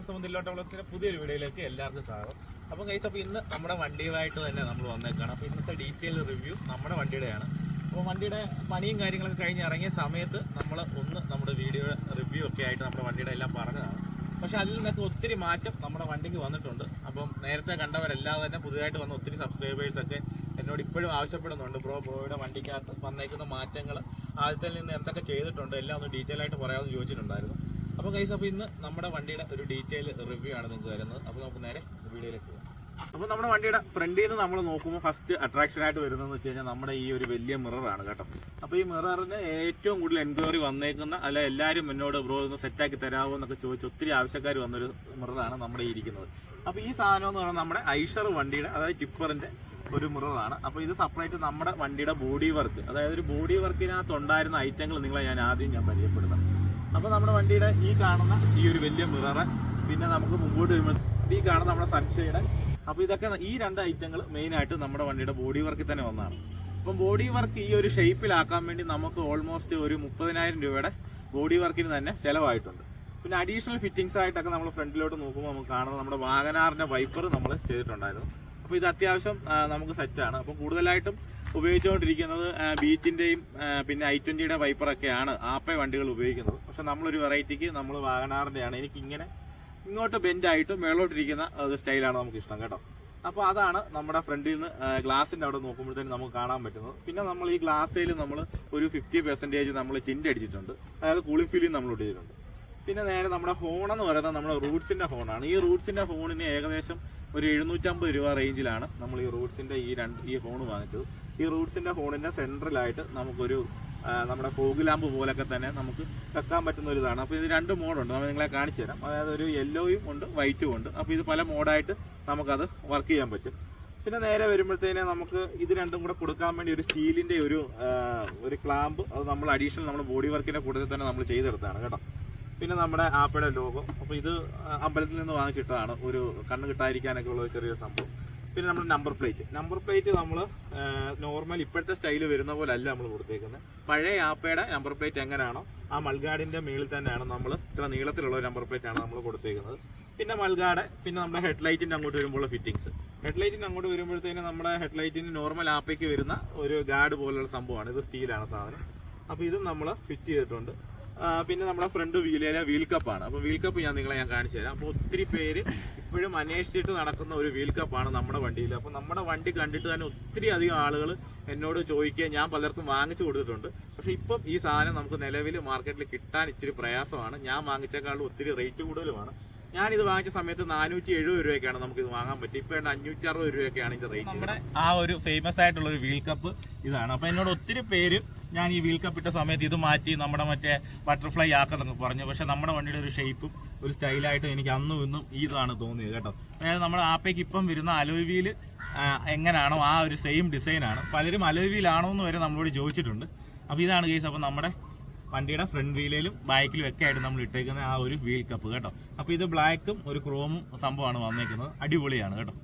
Vlogs മുന്നിലോട്ട് വ്ളോഗ്സിന്റെ പുതിയൊരു വീഡിയോയിലേക്ക് എല്ലാവർക്കും സ്വാഗതം. അപ്പം കൈസ് അപ്പോൾ ഇന്ന് നമ്മുടെ വണ്ടിയുമായിട്ട് തന്നെ നമ്മൾ വന്നേക്കാണ്. അപ്പോൾ ഇന്നത്തെ ഡീറ്റെയിൽ റിവ്യൂ നമ്മുടെ വണ്ടിയുടെയാണ്. അപ്പോൾ വണ്ടിയുടെ പണിയും കാര്യങ്ങളൊക്കെ കഴിഞ്ഞ് ഇറങ്ങിയ സമയത്ത് നമ്മൾ ഒന്ന് നമ്മുടെ വീഡിയോ റിവ്യൂ ഒക്കെ ആയിട്ട് നമ്മുടെ വണ്ടിയുടെ എല്ലാം പറഞ്ഞതാണ്. പക്ഷെ അതിൽ നിന്നൊക്കെ ഒത്തിരി മാറ്റം നമ്മുടെ വണ്ടിക്ക് വന്നിട്ടുണ്ട്. അപ്പം നേരത്തെ കണ്ടവരെല്ലാം തന്നെ പുതിയതായിട്ട് വന്ന ഒത്തിരി സബ്സ്ക്രൈബേഴ്സൊക്കെ എന്നോട് ഇപ്പോഴും ആവശ്യപ്പെടുന്നുണ്ട്. ബ്രോ ബ്രോയുടെ വണ്ടിക്കകത്ത് വന്നേക്കുന്ന മാറ്റങ്ങൾ ആദ്യത്തിൽ നിന്ന് എന്തൊക്കെ ചെയ്തിട്ടുണ്ട് എല്ലാം ഒന്ന് ഡീറ്റെയിൽ ആയിട്ട് പറയാമെന്ന് ചോദിച്ചിട്ടുണ്ടായിരുന്നു. അപ്പോൾ കൈസ് അപ്പോൾ ഇന്ന് നമ്മുടെ വണ്ടിയുടെ ഒരു ഡീറ്റെയിൽ റിവ്യൂ ആണ് നിങ്ങൾക്ക് വരുന്നത് അപ്പോൾ നമുക്ക് നേരെ വീഡിയോയിലേക്ക് പോകാം. അപ്പോൾ നമ്മുടെ വണ്ടിയുടെ ഫ്രണ്ടിൽ നിന്ന് നമ്മൾ നോക്കുമ്പോൾ ഫസ്റ്റ് അട്രാക്ഷൻ ആയിട്ട് വരുന്നതെന്ന് വെച്ച് കഴിഞ്ഞാൽ നമ്മുടെ ഈ ഒരു വലിയ മിററാണ് കേട്ടോ. അപ്പോൾ ഈ മിററിന് ഏറ്റവും കൂടുതൽ എൻക്വയറി വന്നേക്കുന്ന അല്ല എല്ലാവരും എന്നോട് ബ്രോ ഒന്ന് സെറ്റാക്കി തരാമോ എന്നൊക്കെ ചോദിച്ച് ഒത്തിരി ആവശ്യക്കാർ വന്നൊരു മിററാണ് നമ്മുടെ ഈ ഇരിക്കുന്നത്. അപ്പോൾ ഈ സാധനം എന്ന് പറഞ്ഞാൽ നമ്മുടെ ഐഷർ വണ്ടിയുടെ അതായത് ടിപ്പറിന്റെ ഒരു മിററാണ് അപ്പോൾ ഇത് സെപ്പറേറ്റ് നമ്മുടെ വണ്ടിയുടെ ബോഡി വർക്ക് അതായത് ഒരു ബോഡി വർക്കിനകത്ത് ഉണ്ടായിരുന്ന ഐറ്റങ്ങൾ നിങ്ങളെ ഞാൻ ആദ്യം ഞാൻ പരിചയപ്പെടുന്നത് അപ്പോൾ നമ്മുടെ വണ്ടിയുടെ ഈ കാണുന്ന ഈ ഒരു വലിയ മിററ് പിന്നെ നമുക്ക് മുമ്പോട്ട് വരുമ്പോൾ ഈ കാണുന്ന നമ്മുടെ സൺഷെയ്ഡ് അപ്പോൾ ഇതൊക്കെ ഈ രണ്ട് ഐറ്റങ്ങൾ മെയിനായിട്ട് നമ്മുടെ വണ്ടിയുടെ ബോഡി വർക്കിൽ തന്നെ വന്നതാണ് അപ്പം ബോഡി വർക്ക് ഈ ഒരു ഷേപ്പിലാക്കാൻ വേണ്ടി നമുക്ക് ഓൾമോസ്റ്റ് ഒരു മുപ്പതിനായിരം രൂപയുടെ ബോഡി വർക്കിന് തന്നെ ചിലവായിട്ടുണ്ട്. പിന്നെ അഡീഷണൽ ഫിറ്റിംഗ്സ് ആയിട്ടൊക്കെ നമ്മൾ ഫ്രണ്ടിലോട്ട് നോക്കുമ്പോൾ നമുക്ക് കാണുന്നത് നമ്മുടെ വാഗനാറിന്റെ വൈപ്പർ നമ്മൾ ചെയ്തിട്ടുണ്ടായിരുന്നു. അപ്പോൾ ഇത് അത്യാവശ്യം നമുക്ക് സെറ്റാണ് അപ്പോൾ കൂടുതലായിട്ടും ഉപയോഗിച്ചുകൊണ്ടിരിക്കുന്നത് ബീച്ചിന്റെയും പിന്നെ ഐ ട്വന്റിയുടെ വൈപ്പറൊക്കെയാണ് ആപ്പേ വണ്ടികൾ ഉപയോഗിക്കുന്നത്. പക്ഷെ നമ്മളൊരു വെറൈറ്റിക്ക് നമ്മൾ വാഗനാറിന്റെയാണ് എനിക്ക് ഇങ്ങനെ ഇങ്ങോട്ട് ബെൻഡായിട്ട് മേളോട്ടിരിക്കുന്ന ഒരു സ്റ്റൈലാണ് നമുക്ക് ഇഷ്ടം കേട്ടോ. അപ്പോൾ അതാണ് നമ്മുടെ ഫ്രണ്ടിൽ നിന്ന് ഗ്ലാസിന്റെ അവിടെ നോക്കുമ്പോഴത്തേനും നമുക്ക് കാണാൻ പറ്റുന്നത്. പിന്നെ നമ്മൾ ഈ ഗ്ലാസ്സിൽ നമ്മൾ ഒരു ഫിഫ്റ്റി പെർസെന്റേജ് നമ്മൾ ടിന്റ് അടിച്ചിട്ടുണ്ട്. അതായത് കൂളിംഗ് ഫീലിംഗ് നമ്മൾ ഇട്ടിട്ടുണ്ട്. പിന്നെ നേരെ നമ്മുടെ ഹോൺ എന്ന് പറയുന്നത് നമ്മുടെ റൂട്ട്സിന്റെ ഫോണാണ് ഈ റൂട്ട്സിന്റെ ഹോണിന് ഏകദേശം ഒരു എഴുന്നൂറ്റമ്പത് രൂപ റേഞ്ചിലാണ് നമ്മൾ ഈ റൂട്ട്സിന്റെ ഈ രണ്ട് ഈ ഫോൺ വാങ്ങിച്ചത്. ഈ റൂട്ട്സിന്റെ ഫോണിന്റെ സെൻട്രലായിട്ട് നമുക്കൊരു നമ്മുടെ ഫോഗ് പോലൊക്കെ തന്നെ നമുക്ക് വെക്കാൻ പറ്റുന്ന ഒരു ഇതാണ് അപ്പോൾ ഇത് രണ്ട് മോഡുണ്ട് നമ്മൾ നിങ്ങളെ കാണിച്ചു തരാം. അതായത് ഒരു യെല്ലോയും ഉണ്ട് വൈറ്റും ഉണ്ട്. അപ്പോൾ ഇത് പല മോഡായിട്ട് നമുക്കത് വർക്ക് ചെയ്യാൻ പറ്റും. പിന്നെ നേരെ വരുമ്പോഴത്തേനെ നമുക്ക് ഇത് രണ്ടും കൂടെ കൊടുക്കാൻ വേണ്ടി ഒരു സ്റ്റീലിന്റെ ഒരു ഒരു ക്ലാമ്പ് അത് നമ്മൾ അഡീഷണൽ നമ്മുടെ ബോഡി വർക്കിന്റെ കൂട്ടത്തിൽ തന്നെ നമ്മൾ ചെയ്തെടുത്താണ് കേട്ടോ. പിന്നെ നമ്മുടെ ആപ്പയുടെ ലോഗോ അപ്പോൾ ഇത് അമ്പലത്തിൽ നിന്ന് വാങ്ങിച്ചിട്ടതാണ്. ഒരു കണ്ണ് കിട്ടാതിരിക്കാനൊക്കെ ഉള്ള ചെറിയ സംഭവം. പിന്നെ നമ്മുടെ നമ്പർ പ്ലേറ്റ് നമ്പർ പ്ലേറ്റ് നമ്മൾ നോർമൽ ഇപ്പോഴത്തെ സ്റ്റൈൽ വരുന്ന പോലെ അല്ല നമ്മൾ കൊടുത്തേക്കുന്നത്. പഴയ ആപ്പയുടെ നമ്പർ പ്ലേറ്റ് എങ്ങനെയാണോ ആ മൽഗാടിന്റെ മേളിൽ തന്നെയാണ് നമ്മൾ ഇത്ര നീളത്തിലുള്ള നമ്പർ പ്ലേറ്റ് ആണ് നമ്മൾ കൊടുത്തേക്കുന്നത്. പിന്നെ മൾഗാഡ് പിന്നെ നമ്മുടെ ഹെഡ്ലൈറ്റിന്റെ അങ്ങോട്ട് വരുമ്പോൾ ഫിറ്റിങ്സ് ഹെഡ്ലൈറ്റിന് അങ്ങോട്ട് വരുമ്പോഴത്തേന് നമ്മുടെ ഹെഡ്ലൈറ്റിന് നോർമൽ ആപ്പയ്ക്ക് വരുന്ന ഒരു ഗാർഡ് പോലുള്ള സംഭവമാണ്. ഇത് സ്റ്റീലാണ് സാധനം. അപ്പോൾ ഇതും നമ്മൾ ഫിറ്റ് ചെയ്തിട്ടുണ്ട്. പിന്നെ നമ്മുടെ ഫ്രണ്ട് വീലിലെ വീൽ കപ്പാണ് അപ്പോൾ വീൽ കപ്പ് ഞാൻ നിങ്ങളെ ഞാൻ കാണിച്ചു തരാം. അപ്പോൾ ഒത്തിരി പേര് ഇപ്പോഴും അന്വേഷിച്ചിട്ട് നടക്കുന്ന ഒരു വീൽ കപ്പാണ് നമ്മുടെ വണ്ടിയിൽ അപ്പോൾ നമ്മുടെ വണ്ടി കണ്ടിട്ട് തന്നെ ഒത്തിരി അധികം ആളുകൾ എന്നോട് ചോദിക്കുക. ഞാൻ പലർക്കും വാങ്ങിച്ചു കൊടുത്തിട്ടുണ്ട്. പക്ഷെ ഇപ്പം ഈ സാധനം നമുക്ക് നിലവിൽ മാർക്കറ്റിൽ കിട്ടാൻ ഇച്ചിരി പ്രയാസമാണ്. ഞാൻ വാങ്ങിച്ചേക്കാളും ഒത്തിരി റേറ്റ് കൂടുതലുമാണ്. ഞാൻ ഇത് വാങ്ങിച്ച സമയത്ത് നാനൂറ്റി എഴുപത് രൂപയ്ക്കാണ് നമുക്ക് ഇത് വാങ്ങാൻ പറ്റും ഇപ്പൊ അഞ്ഞൂറ്റി അറുപത് രൂപയൊക്കെയാണ് ഇതിന്റെ റേറ്റ് ആ ഒരു ഫേമസ് ആയിട്ടുള്ള ഒരു വീൽ കപ്പ് ഇതാണ്. അപ്പൊ എന്നോട് ഒത്തിരി പേര് ഞാൻ ഈ വീൽ കപ്പ് ഇട്ട സമയത്ത് ഇത് മാറ്റി നമ്മുടെ മറ്റേ ബട്ടർഫ്ലൈ എന്ന് പറഞ്ഞു. പക്ഷെ നമ്മുടെ വണ്ടിയുടെ ഒരു ഷേപ്പും ഒരു സ്റ്റൈലായിട്ടും എനിക്ക് അന്നും ഇന്നും ഇതാണ് തോന്നിയത് കേട്ടോ. അതായത് നമ്മുടെ ആപ്പേക്ക് ഇപ്പം വരുന്ന അലോയ് വീൽ എങ്ങനെയാണോ ആ ഒരു സെയിം ഡിസൈനാണ് പലരും അലോയ് വീലാണോ എന്ന് വരെ നമ്മളോട് ചോദിച്ചിട്ടുണ്ട്. അപ്പോൾ ഇതാണ് കേസ് അപ്പോൾ നമ്മുടെ വണ്ടിയുടെ ഫ്രണ്ട് വീലിലും ബാക്കിലും ഒക്കെ ആയിട്ട് നമ്മൾ ഇട്ടേക്കുന്ന ആ ഒരു വീൽ കപ്പ് കേട്ടോ. അപ്പോൾ ഇത് ബ്ലാക്കും ഒരു ക്രോമും സംഭവമാണ് വന്നേക്കുന്നത്. അടിപൊളിയാണ് കേട്ടോ.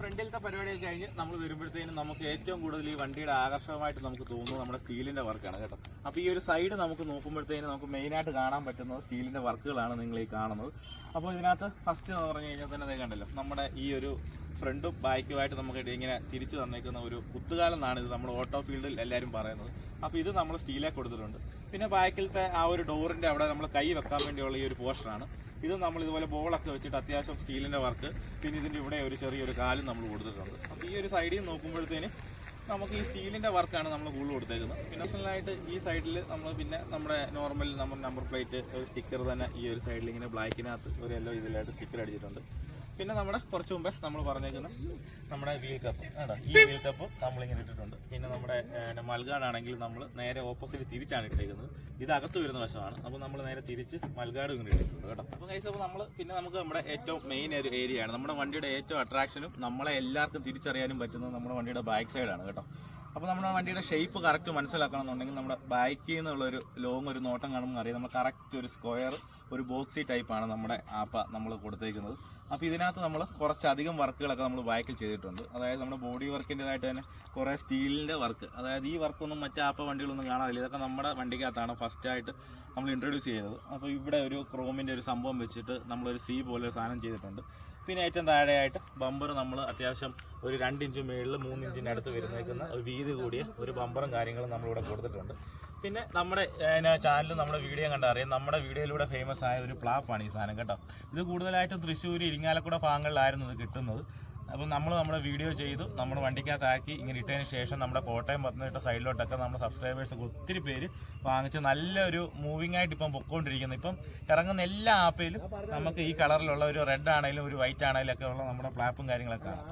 ഫ്രണ്ടിലത്തെ പരിപാടിയൊക്കെ കഴിഞ്ഞ് നമ്മൾ വരുമ്പോഴത്തേനും നമുക്ക് ഏറ്റവും കൂടുതൽ ഈ വണ്ടിയുടെ ആകർഷകമായിട്ട് നമുക്ക് തോന്നുന്നത് നമ്മുടെ സ്റ്റീലിന്റെ വർക്കാണ് കേട്ടോ. അപ്പോൾ ഈ ഒരു സൈഡ് നമുക്ക് നോക്കുമ്പോഴത്തേനും നമുക്ക് മെയിനായിട്ട് കാണാൻ പറ്റുന്നത് സ്റ്റീലിന്റെ വർക്കുകളാണ് നിങ്ങൾ ഈ കാണുന്നത്. അപ്പോൾ ഇതിനകത്ത് ഫസ്റ്റ് എന്ന് പറഞ്ഞു കഴിഞ്ഞാൽ തന്നെ കണ്ടല്ലോ നമ്മുടെ ഈ ഒരു ഫ്രണ്ടും ബാക്കുമായിട്ട് നമുക്ക് ഇങ്ങനെ തിരിച്ചു തന്നേക്കുന്ന ഒരു കുത്തുകാലം എന്നാണ് ഇത് നമ്മുടെ ഓട്ടോ ഫീൽഡിൽ എല്ലാവരും പറയുന്നത്. അപ്പോൾ ഇത് നമ്മൾ സ്റ്റീലേ കൊടുത്തിട്ടുണ്ട്. പിന്നെ ബാക്കിലത്തെ ആ ഒരു ഡോറിന്റെ അവിടെ നമ്മൾ കൈ വെക്കാൻ വേണ്ടിയുള്ള ഈ ഒരു പോർഷനാണ് ഇത് നമ്മൾ ഇതുപോലെ ബോളൊക്കെ വെച്ചിട്ട് അത്യാവശ്യം സ്റ്റീലിന്റെ വർക്ക്. പിന്നെ ഇതിന്റെ ഇവിടെ ഒരു ചെറിയൊരു കാലും നമ്മൾ കൊടുത്തിട്ടുണ്ട്. അപ്പോൾ ഈ ഒരു സൈഡിൽ നോക്കുമ്പോഴത്തേന് നമുക്ക് ഈ സ്റ്റീലിന്റെ വർക്കാണ് നമ്മൾ കൂടുതൽ കൊടുത്തേക്കുന്നത്. പിന്നെ personal-ആയിട്ട് ഈ സൈഡിൽ നമ്മൾ പിന്നെ നമ്മുടെ നോർമൽ നമ്മുടെ നമ്പർ പ്ലേറ്റ് ഒരു സ്റ്റിക്കർ തന്നെ ഈ ഒരു സൈഡിൽ ഇങ്ങനെ ബ്ലാക്കിനകത്ത് ഒരു എല്ലോ ഇതിലായിട്ട് സ്റ്റിക്കർ അടിച്ചിട്ടുണ്ട്. പിന്നെ നമ്മുടെ കുറച്ച് മുമ്പേ നമ്മൾ പറഞ്ഞേക്കുന്ന നമ്മുടെ വീൽ കപ്പ് കേട്ടോ ഈ വീൽ കപ്പ് നമ്മളിങ്ങനെ ഇട്ടിട്ടുണ്ട്. പിന്നെ നമ്മുടെ മൽഗാടാണെങ്കിൽ നമ്മൾ നേരെ ഓപ്പോസിറ്റ് തിരിച്ചാണ് ഇട്ടേക്കുന്നത്. ഇത് അകത്ത് വരുന്ന വശമാണ്. അപ്പോൾ നമ്മൾ നേരെ തിരിച്ച് മൽഗാട് ഇങ്ങനെ ഇട്ടിട്ടുണ്ട് കേട്ടോ. അപ്പോൾ കഴിച്ച് അപ്പോൾ നമ്മൾ പിന്നെ നമുക്ക് നമ്മുടെ ഏറ്റവും മെയിൻ ഒരു ഏരിയയാണ് നമ്മുടെ വണ്ടിയുടെ ഏറ്റവും അട്രാക്ഷനും നമ്മളെ എല്ലാവർക്കും തിരിച്ചറിയാനും പറ്റുന്നത് നമ്മുടെ വണ്ടിയുടെ ബാക്ക് സൈഡാണ് കേട്ടോ. അപ്പോൾ നമ്മുടെ വണ്ടിയുടെ ഷേപ്പ് കറക്റ്റ് മനസ്സിലാക്കണമെന്നുണ്ടെങ്കിൽ നമ്മുടെ ബാക്കിൽ നിന്നുള്ള ഒരു ലോങ് ഒരു നോട്ടം കാണുമ്പോൾ അറിയാം. നമ്മൾ കറക്റ്റ് ഒരു സ്ക്വയർ ഒരു ബോക്സി ടൈപ്പാണ് നമ്മുടെ ആപ്പ നമ്മൾ കൊടുത്തേക്കുന്നത്. അപ്പോൾ ഇതിനകത്ത് നമ്മൾ കുറച്ചധികം വർക്കുകളൊക്കെ നമ്മൾ ബാക്കിൽ ചെയ്തിട്ടുണ്ട്. അതായത് നമ്മുടെ ബോഡി വർക്കിന്റെതായിട്ട് തന്നെ കുറേ സ്റ്റീലിന്റെ വർക്ക്. അതായത് ഈ വർക്കൊന്നും മറ്റേ ആപ്പ വണ്ടികളൊന്നും കാണാറില്ല. ഇതൊക്കെ നമ്മുടെ വണ്ടിക്കകത്താണ് ഫസ്റ്റായിട്ട് നമ്മൾ ഇൻട്രൊഡ്യൂസ് ചെയ്തത് അപ്പോൾ ഇവിടെ ഒരു ക്രോമിന്റെ ഒരു സംഭവം വെച്ചിട്ട് നമ്മളൊരു സി പോലെ ഒരു സാധനം ചെയ്തിട്ടുണ്ട്. പിന്നെ ഏറ്റവും താഴെയായിട്ട് ബമ്പർ നമ്മൾ അത്യാവശ്യം ഒരു രണ്ട് ഇഞ്ച് മുകളിൽ അടുത്ത് വരുന്നേക്കുന്ന ഒരു വീതി കൂടിയ ഒരു ബമ്പറും കാര്യങ്ങളും നമ്മളിവിടെ കൊടുത്തിട്ടുണ്ട്. പിന്നെ നമ്മുടെ ചാനലിൽ നമ്മുടെ വീഡിയോ കണ്ടാൽ അറിയാം. നമ്മുടെ വീഡിയോയിലൂടെ ഫേമസ് ആയ ഒരു പ്ലാപ്പാണ് ഈ സാധനം കേട്ടോ. ഇത് കൂടുതലായിട്ടും തൃശ്ശൂർ ഇരിങ്ങാലക്കുട ഭാഗങ്ങളിലായിരുന്നു ഇത് കിട്ടുന്നത്. അപ്പം നമ്മൾ നമ്മുടെ വീഡിയോ ചെയ്തു നമ്മൾ വണ്ടിക്കകത്താക്കി ഇങ്ങനെ ഇട്ടതിന് ശേഷം നമ്മുടെ കോട്ടയം പത്തനംതിട്ട സൈഡിലോട്ടൊക്കെ നമ്മുടെ സബ്സ്ക്രൈബേഴ്സ് ഒത്തിരി പേര് വാങ്ങിച്ച് നല്ലൊരു മൂവിംഗ് ആയിട്ട് ഇപ്പം പൊക്കോണ്ടിരിക്കുന്നു. ഇപ്പം ഇറങ്ങുന്ന എല്ലാ ആപ്പിലും നമുക്ക് ഈ കളറിലുള്ള ഒരു റെഡ് ആണെങ്കിലും ഒരു വൈറ്റ് ആണെങ്കിലും ഒക്കെ ഉള്ള നമ്മുടെ പ്ലാപ്പും കാര്യങ്ങളൊക്കെ ആണ്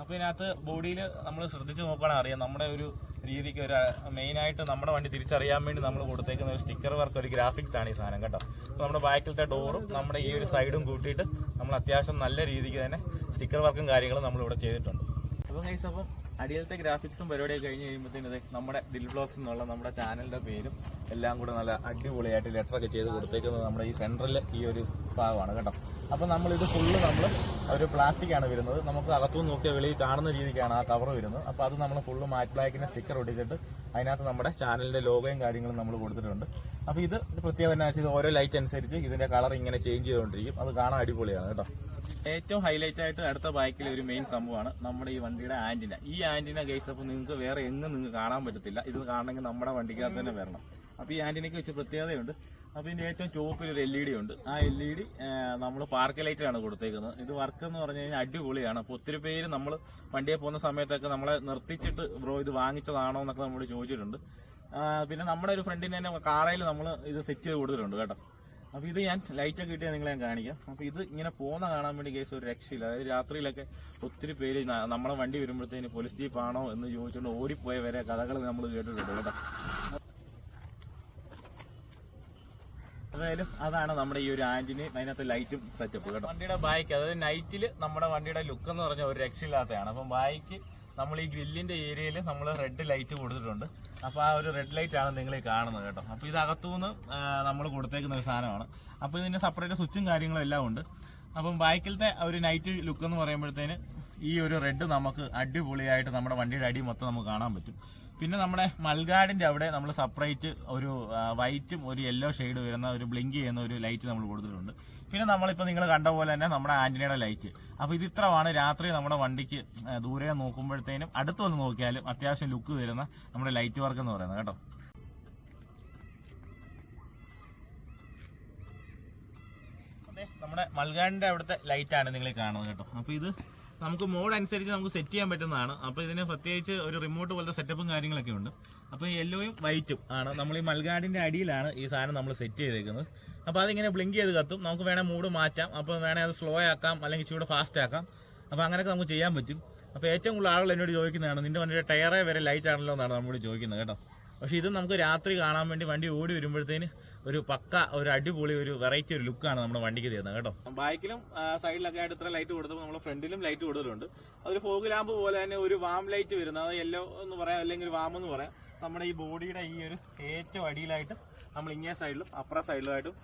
അപ്പോൾ ഇതിനകത്ത് ബോഡിയിൽ നമ്മൾ ശ്രദ്ധിച്ച് നോക്കുകയാണെങ്കിൽ അറിയാം നമ്മുടെ ഒരു രീതിക്ക് ഒരു മെയിനായിട്ട് നമ്മുടെ വണ്ടി തിരിച്ചറിയാൻ വേണ്ടി നമ്മൾ കൊടുത്തേക്കുന്ന ഒരു സ്റ്റിക്കർ വർക്ക് ഒരു ഗ്രാഫിക്സ് ആണ് ഈ സാധനം കേട്ടോ. അപ്പോൾ നമ്മുടെ ബാക്കിലത്തെ ഡോറും നമ്മുടെ ഈ ഒരു സൈഡും കൂട്ടിയിട്ട് നമ്മൾ അത്യാവശ്യം നല്ല രീതിക്ക് തന്നെ സ്റ്റിക്കർ വർക്കും കാര്യങ്ങളും നമ്മൾ ഇവിടെ ചെയ്തിട്ടുണ്ട്. അപ്പോൾ ഗൈസ് അപ്പം അടിയിലത്തെ ഗ്രാഫിക്സും പരിപാടിയൊക്കെ കഴിഞ്ഞ് കഴിയുമ്പോഴത്തേനും നമ്മുടെ ദിൽ ബ്ലോഗ്സ് എന്നുള്ള നമ്മുടെ ചാനലിന്റെ പേരും എല്ലാം കൂടെ നല്ല അടിപൊളിയായിട്ട് ലെറ്ററൊക്കെ ചെയ്ത് കൊടുത്തേക്കുന്നത് നമ്മുടെ ഈ സെൻട്രലിൽ ഈ ഒരു ഭാഗമാണ് കേട്ടോ. അപ്പോൾ നമ്മളിത് ഫുള്ള് നമ്മൾ ഒരു പ്ലാസ്റ്റിക് ആണ് വരുന്നത്. നമുക്ക് അകത്തുനിന്ന് നോക്കിയാൽ വെളിയിൽ കാണുന്ന രീതിക്കാണ് ആ കവർ വരുന്നത്. അപ്പോൾ അത് നമ്മൾ ഫുള്ള് മാറ്റ് ബ്ലാക്കിന്റെ സ്റ്റിക്കർ ഒട്ടിച്ചിട്ട് അതിനകത്ത് നമ്മുടെ ചാനലിന്റെ ലോഗോയും കാര്യങ്ങളും നമ്മൾ കൊടുത്തിട്ടുണ്ട്. അപ്പോൾ ഇത് പ്രത്യേകത എന്നാ വെച്ചാൽ ഓരോ ലൈറ്റ് അനുസരിച്ച് ഇതിന്റെ കളർ ഇങ്ങനെ ചേഞ്ച് ചെയ്തുകൊണ്ടിരിക്കും അത് കാണാൻ അടിപൊളിയാണ് കേട്ടോ. ഏറ്റവും ഹൈലൈറ്റ് ആയിട്ട് അടുത്ത ബൈക്കിൽ ഒരു മെയിൻ സംഭവമാണ് നമ്മുടെ ഈ വണ്ടിയുടെ ആന്റിന. ഈ ആന്റിന ഗൈസ് അപ്പോൾ നിങ്ങൾക്ക് വേറെ എങ്ങും നിങ്ങൾക്ക് കാണാൻ പറ്റത്തില്ല. ഇത് കാണണമെങ്കിൽ നമ്മുടെ വണ്ടിക്കകത്ത് തന്നെ വരണം. അപ്പോൾ ഈ ആന്റിനയ്ക്ക് വെച്ച് പ്രത്യേകതയുണ്ട്. അപ്പോൾ ഇതിന്റെ ഏറ്റവും ചുവപ്പിൽ ഒരു എൽ ഇ ഡി ഉണ്ട്. ആ എൽ ഇ ഡി നമ്മൾ പാർക്ക് ലൈറ്റിലാണ് കൊടുത്തേക്കുന്നത്. ഇത് വർക്ക് എന്ന് പറഞ്ഞു കഴിഞ്ഞാൽ അടിപൊളിയാണ്. അപ്പോൾ ഒത്തിരി പേര് നമ്മൾ വണ്ടിയെ പോകുന്ന സമയത്തൊക്കെ നമ്മളെ നിർത്തിച്ചിട്ട് ബ്രോ ഇത് വാങ്ങിച്ചതാണോ എന്നൊക്കെ നമ്മൾ ചോദിച്ചിട്ടുണ്ട്. പിന്നെ നമ്മുടെ ഒരു ഫ്രണ്ടിന് തന്നെ കാറയിൽ നമ്മൾ ഇത് സെറ്റ് ചെയ്ത് കൊടുത്തിട്ടുണ്ട് കേട്ടോ. അപ്പോൾ ഇത് ഞാൻ ലൈറ്റൊക്കെ കിട്ടിയാൽ നിങ്ങളെ ഞാൻ കാണിക്കാം. അപ്പോൾ ഇത് ഇങ്ങനെ പോകുന്ന കാണാൻ വേണ്ടി കേസ് ഒരു രക്ഷയില്ല. അതായത് രാത്രിയിലൊക്കെ ഒത്തിരി പേര് നമ്മളെ വണ്ടി വരുമ്പോഴത്തേന് പോലീസ് ജീപ്പാണോ എന്ന് ചോദിച്ചുകൊണ്ട് ഓടിപ്പോയ വരെ കഥകൾ നമ്മൾ കേട്ടിട്ടുണ്ട് കേട്ടോ. അതായാലും അതാണ് നമ്മുടെ ഈ ഒരു ആന്റിന് അതിനകത്ത് ലൈറ്റും സെറ്റപ്പ് കേട്ടോ. വണ്ടിയുടെ ബാക്ക് അതായത് നൈറ്റിൽ നമ്മുടെ വണ്ടിയുടെ ലുക്ക് എന്ന് പറഞ്ഞാൽ ഒരു രക്ഷയില്ലാത്തതാണ്. അപ്പം ബാക്ക് നമ്മൾ ഈ ഗ്രില്ലിന്റെ ഏരിയയിൽ നമ്മൾ റെഡ് ലൈറ്റ് കൊടുത്തിട്ടുണ്ട്. അപ്പോൾ ആ ഒരു റെഡ് ലൈറ്റ് ആണ് നിങ്ങൾ കാണുന്നത് കേട്ടോ. അപ്പോൾ ഇത് അകത്തുനിന്ന് നമ്മൾ കൊടുത്തേക്കുന്ന ഒരു സാധനമാണ്. അപ്പോൾ ഇതിന്റെ സെപ്പറേറ്റ് സ്വിച്ചും കാര്യങ്ങളും എല്ലാം ഉണ്ട്. അപ്പം ബൈക്കിലത്തെ ഒരു നൈറ്റ് ലുക്ക് എന്ന് പറയുമ്പോഴത്തേന് ഈ ഒരു റെഡ് നമുക്ക് അടിപൊളിയായിട്ട് നമ്മുടെ വണ്ടിയുടെ അടി മൊത്തം നമുക്ക് കാണാൻ പറ്റും. പിന്നെ നമ്മുടെ മൽഗാർഡിന്റെ അവിടെ നമ്മൾ സെപ്പറേറ്റ് ഒരു വൈറ്റും ഒരു യെല്ലോ ഷെയ്ഡ് വരുന്ന ഒരു ബ്ലിങ്ക് ചെയ്യുന്ന ഒരു ലൈറ്റ് നമ്മൾ കൊടുത്തിട്ടുണ്ട്. പിന്നെ നമ്മളിപ്പോൾ നിങ്ങൾ കണ്ട പോലെ തന്നെ നമ്മുടെ ആന്റണിയുടെ ലൈറ്റ് അപ്പോൾ ഇത് ഇത്രമാണ് രാത്രി നമ്മുടെ വണ്ടിക്ക് ദൂരെ നോക്കുമ്പോഴത്തേനും അടുത്ത് വന്ന് നോക്കിയാലും അത്യാവശ്യം ലുക്ക് തരുന്ന നമ്മുടെ ലൈറ്റ് വർക്ക് എന്ന് പറയുന്നത് കേട്ടോ. നമ്മുടെ മൽഗാഡിന്റെ അവിടുത്തെ ലൈറ്റാണ് നിങ്ങൾ കാണുന്നത് കേട്ടോ. അപ്പോൾ ഇത് നമുക്ക് മോഡ് അനുസരിച്ച് നമുക്ക് സെറ്റ് ചെയ്യാൻ പറ്റുന്നതാണ്. അപ്പോൾ ഇതിന് പ്രത്യേകിച്ച് ഒരു റിമോട്ട് പോലത്തെ സെറ്റപ്പും കാര്യങ്ങളൊക്കെ ഉണ്ട്. അപ്പോൾ യെല്ലോയും വൈറ്റും ആണ്. നമ്മൾ ഈ മൽഗാടിന്റെ അടിയിലാണ് ഈ സാധനം നമ്മൾ സെറ്റ് ചെയ്തേക്കുന്നത്. അപ്പോൾ അതിങ്ങനെ ബ്ലിങ്ക് ചെയ്ത് കത്തും. നമുക്ക് വേണേൽ മൂഡ് മാറ്റാം. അപ്പോൾ വേണേൽ അത് സ്ലോ ആക്കാം അല്ലെങ്കിൽ ചൂട് ഫാസ്റ്റ് ആക്കാം. അപ്പോൾ അങ്ങനെയൊക്കെ നമുക്ക് ചെയ്യാൻ പറ്റും. അപ്പോൾ ഏറ്റവും കൂടുതൽ ആളുകൾ എന്നോട് ചോദിക്കുന്നതാണ് നിന്റെ വണ്ടിയുടെ ടയറേ വരെ ലൈറ്റ് ആണല്ലോ എന്നാണ് നമ്മളോട് ചോദിക്കുന്നത് കേട്ടോ. പക്ഷേ ഇത് നമുക്ക് രാത്രി കാണാൻ വേണ്ടി വണ്ടി ഓടി വരുമ്പോഴത്തേന് ഒരു പക്ക ഒരു അടിപൊളി ഒരു വെറൈറ്റി ഒരു ലുക്കാണ് നമ്മുടെ വണ്ടിക്ക് തരുന്നത് കേട്ടോ. ബൈക്കിലും സൈഡിലൊക്കെ ആയിട്ട് ഇത്ര ലൈറ്റ് കൊടുത്തപ്പോൾ നമ്മുടെ ഫ്രണ്ടിലും ലൈറ്റ് കൊടുത്തിട്ടുണ്ട് അതൊരു ഫോഗ് ലാമ്പ് പോലെ തന്നെ ഒരു വാം ലൈറ്റ് വരുന്നത്. അത് യെല്ലോ എന്ന് പറയാം അല്ലെങ്കിൽ വാം എന്ന് പറയാം. നമ്മുടെ ഈ ബോഡിയുടെ ഈ ഒരു ഏറ്റവും അടിയിലായിട്ട് നമ്മൾ ഇങ്ങേ സൈഡിലും അപ്പുറ സൈഡിലുമായിട്ടും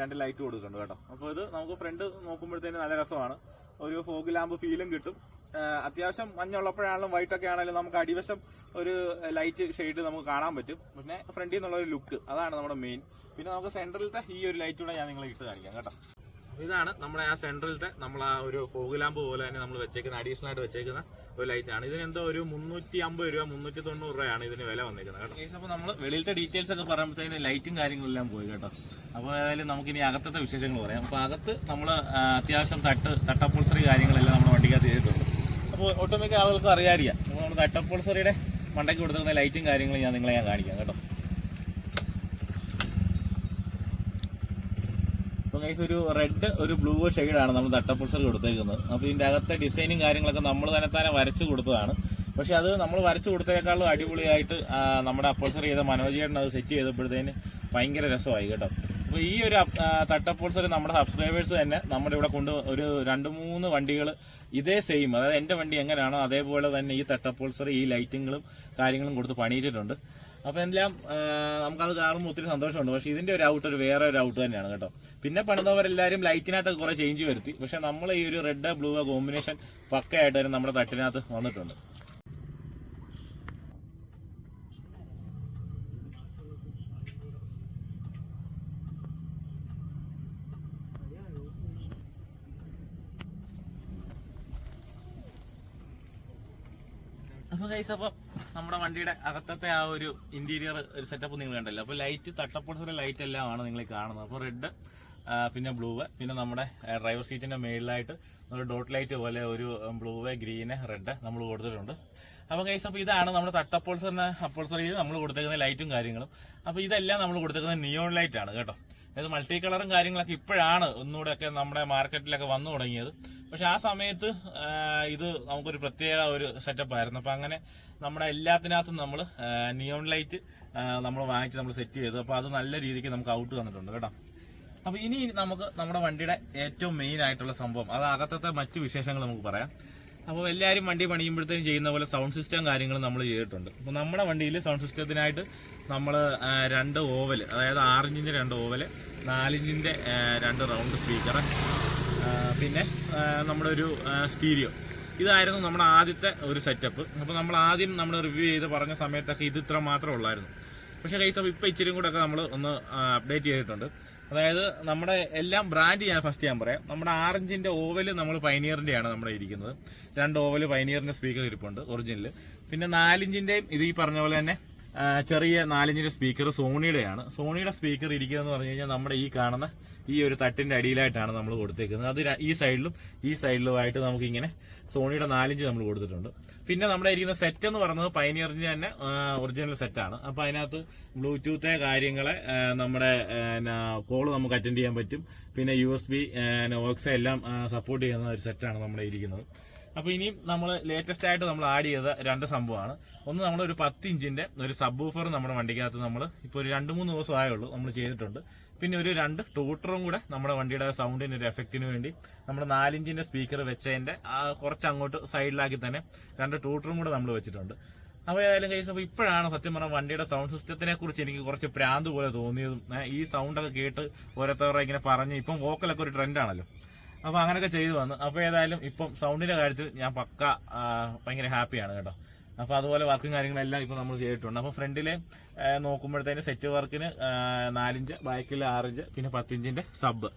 രണ്ട് ലൈറ്റ് കൊടുക്കുന്നുണ്ട് കേട്ടോ. അപ്പോൾ ഇത് നമുക്ക് ഫ്രണ്ട് നോക്കുമ്പോഴത്തേന് നല്ല രസമാണ്. ഒരു ഫോഗ് ലാമ്പ് ഫീലും കിട്ടും. അത്യാവശ്യം മഞ്ഞുള്ളപ്പോഴാണെങ്കിലും വൈറ്റ് ഒക്കെ ആണെങ്കിലും നമുക്ക് അടിവശം ഒരു ലൈറ്റ് ഷെയ്ഡ് നമുക്ക് കാണാൻ പറ്റും. പിന്നെ ഫ്രണ്ടിൽ നിന്നുള്ള ഒരു ലുക്ക് അതാണ് നമ്മുടെ മെയിൻ പിന്നെ നമുക്ക് സെൻട്രലിലത്തെ ഈ ഒരു ലൈറ്റ് കൂടെ ഞാൻ നിങ്ങളെ ഇട്ട് കാണിക്കാം കേട്ടോ. ഇതാണ് നമ്മുടെ ആ സെൻട്രലിലത്തെ നമ്മൾ ആ ഒരു ഫോഗ് ലാമ്പ് പോലെ തന്നെ നമ്മൾ വെച്ചേക്കുന്ന അഡീഷണൽ ആയിട്ട് വെച്ചേക്കുന്ന ഒരു ലൈറ്റ് ആണ്. ഇതിന് എന്തോ ഒരു മുന്നൂറ്റി അമ്പത് രൂപ മുന്നൂറ്റി തൊണ്ണൂറ് രൂപയാണ് ഇതിന് വില വന്നിരിക്കുന്നത് കേട്ടോ. അപ്പോൾ നമ്മൾ വെളിയിലത്തെ ഡീറ്റെയിൽസ് ഒക്കെ പറയുമ്പോഴത്തേന് ലൈറ്റും കാര്യങ്ങളെല്ലാം പോയി കേട്ടോ. അപ്പോൾ ഏതായാലും നമുക്കിനി അകത്തത്തെ വിശേഷങ്ങൾ പറയാം. അപ്പോൾ അകത്ത് നമ്മൾ അത്യാവശ്യം തട്ട് തട്ടപ്പോൾസറി കാര്യങ്ങളെല്ലാം നമ്മുടെ വണ്ടിക്കകത്ത് ചെയ്തിട്ടുണ്ട്. അപ്പോൾ ഒട്ടുമിക്ക ആളുകൾക്ക് അറിയാറിയാം നമ്മൾ തട്ടപ്പോൾസറിയുടെ മണ്ടയ്ക്ക് കൊടുക്കുന്ന ലൈറ്റും കാര്യങ്ങളും ഞാൻ നിങ്ങളെ ഞാൻ കാണിക്കാം കേട്ടോ അപ്പോൾ ഗൈസ് ഒരു റെഡ് ഒരു ബ്ലൂ ഷെയ്ഡാണ് നമ്മൾ തട്ടപ്പുൾസർ കൊടുത്തേക്കുന്നത്. അപ്പോൾ ഇതിന്റെ അകത്തെ ഡിസൈനും കാര്യങ്ങളൊക്കെ നമ്മൾ തന്നെ തന്നെ വരച്ച് കൊടുത്തതാണ്. പക്ഷേ അത് നമ്മൾ വരച്ച് കൊടുത്തേക്കാളും അടിപൊളിയായിട്ട് നമ്മുടെ അപ്പോൾസർ ചെയ്ത മനോജേട്ടൻ അത് സെറ്റ് ചെയ്തപ്പോഴത്തേന് ഭയങ്കര രസമായി കേട്ടോ. അപ്പോൾ ഈ ഒരു തട്ടപ്പോൾസർ നമ്മുടെ സബ്സ്ക്രൈബേഴ്സ് തന്നെ നമ്മുടെ ഇവിടെ കൊണ്ട് ഒരു രണ്ട് മൂന്ന് വണ്ടികൾ ഇതേ സെയിം അതായത് എന്റെ വണ്ടി എങ്ങനെയാണോ അതേപോലെ തന്നെ ഈ തട്ടപ്പോൾസർ ഈ ലൈറ്റിങ്ങുകളും കാര്യങ്ങളും കൊടുത്ത് പണിയിച്ചിട്ടുണ്ട്. അപ്പൊ എല്ലാം നമുക്കത് കാണുമ്പോൾ ഒത്തിരി സന്തോഷമുണ്ട്. പക്ഷെ ഇതിന്റെ ഒരു ഔട്ട് ഒരു വേറെ ഒരു ഔട്ട് തന്നെയാണ് കേട്ടോ. പിന്നെ പണിതവരെല്ലാവരും ലൈറ്റിനകത്തൊക്കെ കുറെ ചേഞ്ച് വരുത്തി. പക്ഷെ നമ്മൾ ഈ ഒരു റെഡ് ബ്ലൂ കോമ്പിനേഷൻ പക്കയായിട്ട് തന്നെ നമ്മുടെ തട്ടിനകത്ത് വന്നിട്ടുണ്ട്. അപ്പൊ നമ്മുടെ വണ്ടിയുടെ അകത്തത്തെ ആ ഒരു ഇന്റീരിയർ ഒരു സെറ്റപ്പ് നിങ്ങൾ കണ്ടല്ലോ. അപ്പോൾ ലൈറ്റ് തട്ടപ്പൊടിച്ചിലെ ലൈറ്റ് എല്ലാം ആണ് നിങ്ങൾ കാണുന്നത്. അപ്പോൾ റെഡ് പിന്നെ ബ്ലൂവ് പിന്നെ നമ്മുടെ ഡ്രൈവർ സീറ്റിന്റെ മേളിലായിട്ട് ഒരു ഡോട്ട് ലൈറ്റ് പോലെ ഒരു ബ്ലൂവ് ഗ്രീന് റെഡ് നമ്മൾ കൊടുത്തിട്ടുണ്ട്. അപ്പോൾ കൈസ് അപ്പോൾ ഇതാണ് നമ്മുടെ തട്ടപ്പോൾസറിന് അപ്പോൾസറിയിൽ നമ്മൾ കൊടുത്തേക്കുന്ന ലൈറ്റും കാര്യങ്ങളും. അപ്പോൾ ഇതെല്ലാം നമ്മൾ കൊടുത്തേക്കുന്നത് നിയോൺ ലൈറ്റ് ആണ് കേട്ടോ. അതായത് മൾട്ടി കളറും കാര്യങ്ങളൊക്കെ ഇപ്പോഴാണ് ഒന്നുകൂടെയൊക്കെ നമ്മുടെ മാർക്കറ്റിലൊക്കെ വന്നു തുടങ്ങിയത്. പക്ഷെ ആ സമയത്ത് ഇത് നമുക്കൊരു പ്രത്യേക ഒരു സെറ്റപ്പ് ആയിരുന്നു. അപ്പം അങ്ങനെ നമ്മുടെ എല്ലാത്തിനകത്തും നമ്മൾ നിയോൺ ലൈറ്റ് നമ്മൾ വാങ്ങിച്ച് നമ്മൾ സെറ്റ് ചെയ്തു. അപ്പോൾ അത് നല്ല രീതിക്ക് നമുക്ക് ഔട്ട് വന്നിട്ടുണ്ട് കേട്ടോ. അപ്പോൾ ഇനി നമുക്ക് നമ്മുടെ വണ്ടിയുടെ ഏറ്റവും മെയിൻ ആയിട്ടുള്ള സംഭവം അത് അകത്തത്തെ മറ്റു വിശേഷങ്ങൾ നമുക്ക് പറയാം. അപ്പോൾ എല്ലാവരും വണ്ടി പണിയുമ്പോഴത്തേക്കും ചെയ്യുന്ന പോലെ സൗണ്ട് സിസ്റ്റം കാര്യങ്ങൾ നമ്മൾ ചെയ്തിട്ടുണ്ട്. അപ്പോൾ നമ്മുടെ വണ്ടിയിൽ സൗണ്ട് സിസ്റ്റത്തിനായിട്ട് നമ്മൾ രണ്ട് ഓവൽ അതായത് ആറിഞ്ചിന്റെ രണ്ട് ഓവൽ നാലിഞ്ചിന്റെ രണ്ട് റൗണ്ട് സ്പീക്കർ പിന്നെ നമ്മുടെ ഒരു സ്റ്റീരിയോ ഇതായിരുന്നു നമ്മുടെ ആദ്യത്തെ ഒരു സെറ്റപ്പ് അപ്പോൾ നമ്മൾ ആദ്യം നമ്മൾ റിവ്യൂ ചെയ്ത് പറഞ്ഞ സമയത്തൊക്കെ ഇത് ഇത്ര മാത്രമേ ഉള്ളായിരുന്നു. പക്ഷേ കൈസ് ഇപ്പോൾ ഇച്ചിരി കൂടെ ഒക്കെ നമ്മൾ ഒന്ന് അപ്ഡേറ്റ് ചെയ്തിട്ടുണ്ട്. അതായത് നമ്മുടെ എല്ലാം ബ്രാൻഡ് ഞാൻ ഫസ്റ്റ് ഞാൻ പറയാം. നമ്മുടെ ആറഞ്ചിന്റെ ഓവൽ നമ്മൾ പൈനീറിന്റെയാണ് നമ്മുടെ ഇരിക്കുന്നത്. രണ്ട് ഓവൽ പൈനീറിന്റെ സ്പീക്കർ ഇരിപ്പുണ്ട് ഒറിജിനൽ പിന്നെ നാലിഞ്ചിന്റെയും ഇത് ഈ പറഞ്ഞ പോലെ തന്നെ ചെറിയ നാലിഞ്ചിന്റെ സ്പീക്കർ സോണിയുടെയാണ്. സോണിയുടെ സ്പീക്കർ ഇരിക്കുന്നതെന്ന് പറഞ്ഞു കഴിഞ്ഞാൽ നമ്മുടെ ഈ കാണുന്ന ഈ ഒരു തട്ടിന്റെ അടിയിലായിട്ടാണ് നമ്മൾ കൊടുത്തേക്കുന്നത്. അത് ഈ സൈഡിലും ഈ സൈഡിലുമായിട്ട് നമുക്കിങ്ങനെ സോണിയുടെ നാലിഞ്ച് നമ്മൾ കൊടുത്തിട്ടുണ്ട്. പിന്നെ നമ്മുടെ ഇരിക്കുന്ന സെറ്റ് എന്ന് പറയുന്നത് പൈനിയറിന്റെ തന്നെ ഒറിജിനൽ സെറ്റാണ് അപ്പോൾ അതിനകത്ത് ബ്ലൂടൂത്തെ കാര്യങ്ങളെ നമ്മുടെ കോൾ നമുക്ക് അറ്റൻഡ് ചെയ്യാൻ പറ്റും. പിന്നെ യു എസ് ബി ഓക്സ എല്ലാം സപ്പോർട്ട് ചെയ്യുന്ന ഒരു സെറ്റാണ് നമ്മുടെ ഇരിക്കുന്നത്. അപ്പോൾ ഇനിയും നമ്മൾ ലേറ്റസ്റ്റ് ആയിട്ട് നമ്മൾ ആഡ് ചെയ്ത രണ്ട് സംഭവമാണ്. ഒന്ന് നമ്മൾ ഒരു പത്ത് ഇഞ്ചിന്റെ ഒരു സബ് ഊഫർ നമ്മുടെ വണ്ടിക്കകത്ത് നമ്മൾ ഇപ്പോൾ ഒരു രണ്ട് മൂന്ന് ദിവസം ആയുള്ളൂ നമ്മൾ ചെയ്തിട്ടുണ്ട്. പിന്നെ ഒരു രണ്ട് ടൂട്ടറും കൂടെ നമ്മുടെ വണ്ടിയുടെ സൗണ്ടിന് ഒരു എഫക്റ്റിന് വേണ്ടി. നമ്മുടെ നാലിഞ്ചിന്റെ സ്പീക്കർ വെച്ചതിന്റെ ആ കുറച്ച് അങ്ങോട്ട് സൈഡിലാക്കി തന്നെ രണ്ട് ടൂട്ടറും കൂടെ നമ്മൾ വെച്ചിട്ടുണ്ട്. അപ്പോൾ ഏതായാലും കേസ് അപ്പോൾ ഇപ്പോഴാണ് സത്യം പറഞ്ഞാൽ വണ്ടിയുടെ സൗണ്ട് സിസ്റ്റത്തിനെ കുറിച്ച് എനിക്ക് കുറച്ച് പ്രാന്ത് പോലെ തോന്നിയതും. ഈ സൗണ്ടൊക്കെ കേട്ട് ഓരോരുത്തരുടെ ഇങ്ങനെ പറഞ്ഞ് ഇപ്പം വോക്കലൊക്കെ ഒരു ട്രെൻഡാണല്ലോ അപ്പോൾ അങ്ങനെയൊക്കെ ചെയ്തു വന്നു. അപ്പോൾ ഏതായാലും ഇപ്പം സൗണ്ടിന്റെ കാര്യത്തിൽ ഞാൻ പക്ക ഭയങ്കര ഹാപ്പിയാണ് കേട്ടോ. അപ്പോൾ അതുപോലെ വർക്കും കാര്യങ്ങളെല്ലാം ഇപ്പോൾ നമ്മൾ ചെയ്തിട്ടുണ്ട്. അപ്പോൾ ഫ്രണ്ടിലെ നോക്കുമ്പോഴത്തേന് സെറ്റ് വർക്കിന് നാലിഞ്ച് ബാക്കിൽ ആറിഞ്ച് പിന്നെ പത്തിഞ്ചിന്റെ സബ്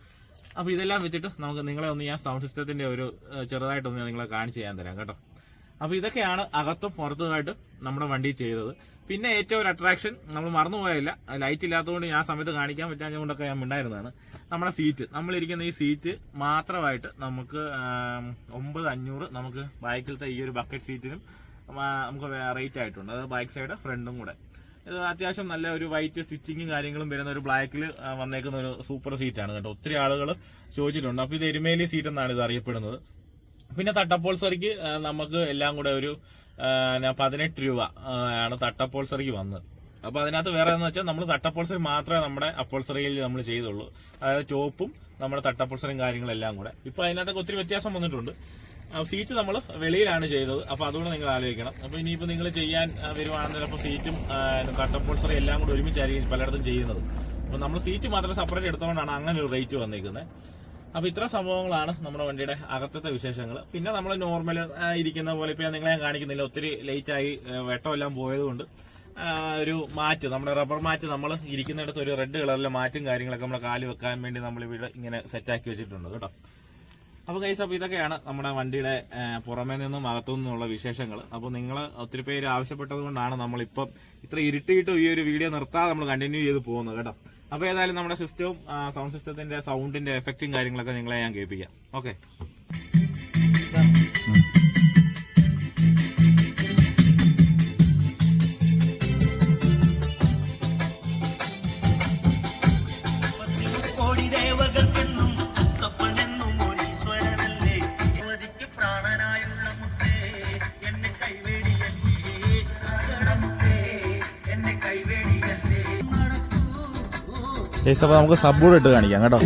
അപ്പോൾ ഇതെല്ലാം വെച്ചിട്ട് നമുക്ക് നിങ്ങളെ ഒന്ന് ഞാൻ സൗണ്ട് സിസ്റ്റത്തിന്റെ ഒരു ചെറുതായിട്ടൊന്ന് നിങ്ങളെ കാണിച്ച് ചെയ്യാൻ തരാം കേട്ടോ. അപ്പോൾ ഇതൊക്കെയാണ് അകത്തും പുറത്തുമായിട്ട് നമ്മുടെ വണ്ടി ചെയ്തത്. പിന്നെ ഏറ്റവും ഒരു അട്രാക്ഷൻ നമ്മൾ മറന്നുപോയല്ല ലൈറ്റ് ഇല്ലാത്തതുകൊണ്ട് ഞാൻ സമയത്ത് കാണിക്കാൻ പറ്റാഞ്ഞുകൊണ്ടൊക്കെ ഞാൻ ഉണ്ടായിരുന്നതാണ് നമ്മുടെ സീറ്റ് നമ്മളിരിക്കുന്ന ഈ സീറ്റ് മാത്രമായിട്ട് നമുക്ക് ഒമ്പത് അഞ്ഞൂറ് നമുക്ക് ബാക്കിലത്തെ ഈ ഒരു ബക്കറ്റ് സീറ്റിനും നമുക്ക് റേറ്റ് ആയിട്ടുണ്ട്. അത് ബാക്ക് സൈഡ് ഫ്രണ്ടും കൂടെ. ഇത് അത്യാവശ്യം നല്ല ഒരു വൈറ്റ് സ്റ്റിച്ചിങ്ങും കാര്യങ്ങളും വരുന്ന ഒരു ബ്ലാക്കിൽ വന്നേക്കുന്ന ഒരു സൂപ്പർ സീറ്റാണ് കേട്ടോ. ഒത്തിരി ആളുകൾ ചോദിച്ചിട്ടുണ്ട്. അപ്പോൾ ഇത് എരുമേലി സീറ്റ് എന്നാണ് ഇത് അറിയപ്പെടുന്നത്. പിന്നെ തട്ടപ്പോൾസറിക്ക് നമുക്ക് എല്ലാം കൂടെ ഒരു പതിനെട്ട് രൂപ ആണ് തട്ടപ്പോൾസറിക്ക് വന്നത്. അപ്പോൾ അതിനകത്ത് വേറെ എന്ന് വെച്ചാൽ നമ്മൾ തട്ടപ്പോൾസറി മാത്രമേ നമ്മുടെ അപ്പോൾസറിയിൽ നമ്മൾ ചെയ്തുള്ളൂ. അതായത് ടോപ്പും നമ്മുടെ തട്ടപ്പോൾസറിയും കാര്യങ്ങളെല്ലാം കൂടെ. ഇപ്പോൾ അതിനകത്തൊക്കെ ഒത്തിരി വ്യത്യാസം വന്നിട്ടുണ്ട്. സീറ്റ് നമ്മൾ വെളിയിലാണ് ചെയ്തത്. അപ്പോൾ അതുകൊണ്ട് നിങ്ങൾ ആലോചിക്കണം. അപ്പോൾ ഇനിയിപ്പോൾ നിങ്ങൾ ചെയ്യാൻ വരുവാണെങ്കിൽ അപ്പൊ സീറ്റും ആ, തട്ടപ്പോൾസറി എല്ലാം കൂടെ ഒരുമിച്ചായിരിക്കും പലയിടത്തും ചെയ്യുന്നത്. അപ്പോൾ നമ്മൾ സീറ്റ് മാത്രം സെപ്പറേറ്റ് എടുത്തുകൊണ്ടാണ് അങ്ങനെ ഒരു റേറ്റ് വന്നിരിക്കുന്നത് അപ്പൊ ഇത്ര സംഭവങ്ങളാണ് നമ്മുടെ വണ്ടിയുടെ അകത്തത്തെ വിശേഷങ്ങൾ പിന്നെ നമ്മൾ നോർമൽ ഇരിക്കുന്ന പോലെ ഇപ്പൊ നിങ്ങളെ ഞാൻ കാണിക്കുന്നില്ല. ഒത്തിരി ലേറ്റ് ആയി ആ, വെട്ടമെല്ലാം പോയതുകൊണ്ട് ഒരു മാറ്റ് നമ്മുടെ റബ്ബർ മാറ്റ് നമ്മൾ ഇരിക്കുന്നിടത്ത് ഒരു റെഡ് കളറിലെ മാറ്റും കാര്യങ്ങളൊക്കെ നമ്മൾ കാൽ വെക്കാൻ വേണ്ടി നമ്മൾ ഇവിടെ ഇങ്ങനെ സെറ്റാക്കി വെച്ചിട്ടുണ്ട് കേട്ടോ. അപ്പോൾ കൈസ് അപ്പോൾ ഇതൊക്കെയാണ് നമ്മുടെ വണ്ടിയുടെ പുറമെ നിന്നും അകത്തു നിന്നുള്ള വിശേഷങ്ങൾ അപ്പോൾ നിങ്ങൾ ഒത്തിരി പേര് ആവശ്യപ്പെട്ടത് കൊണ്ടാണ് നമ്മളിപ്പം ഇത്ര ഇരുട്ടിയിട്ടും ഈ ഒരു വീഡിയോ നിർത്താതെ നമ്മൾ കണ്ടിന്യൂ ചെയ്ത് പോകുന്നത് കേട്ടോ. അപ്പോൾ ഏതായാലും നമ്മുടെ സിസ്റ്റവും സൗണ്ട് സിസ്റ്റത്തിന്റെ സൗണ്ടിന്റെ എഫക്റ്റും കാര്യങ്ങളൊക്കെ നിങ്ങളെ ഞാൻ കേൾപ്പിക്കാം. ഓക്കെ അപ്പോൾ നമുക്ക് സബ്ബൂഡ് ഇട്ട് കാണിക്കാം കേട്ടോ.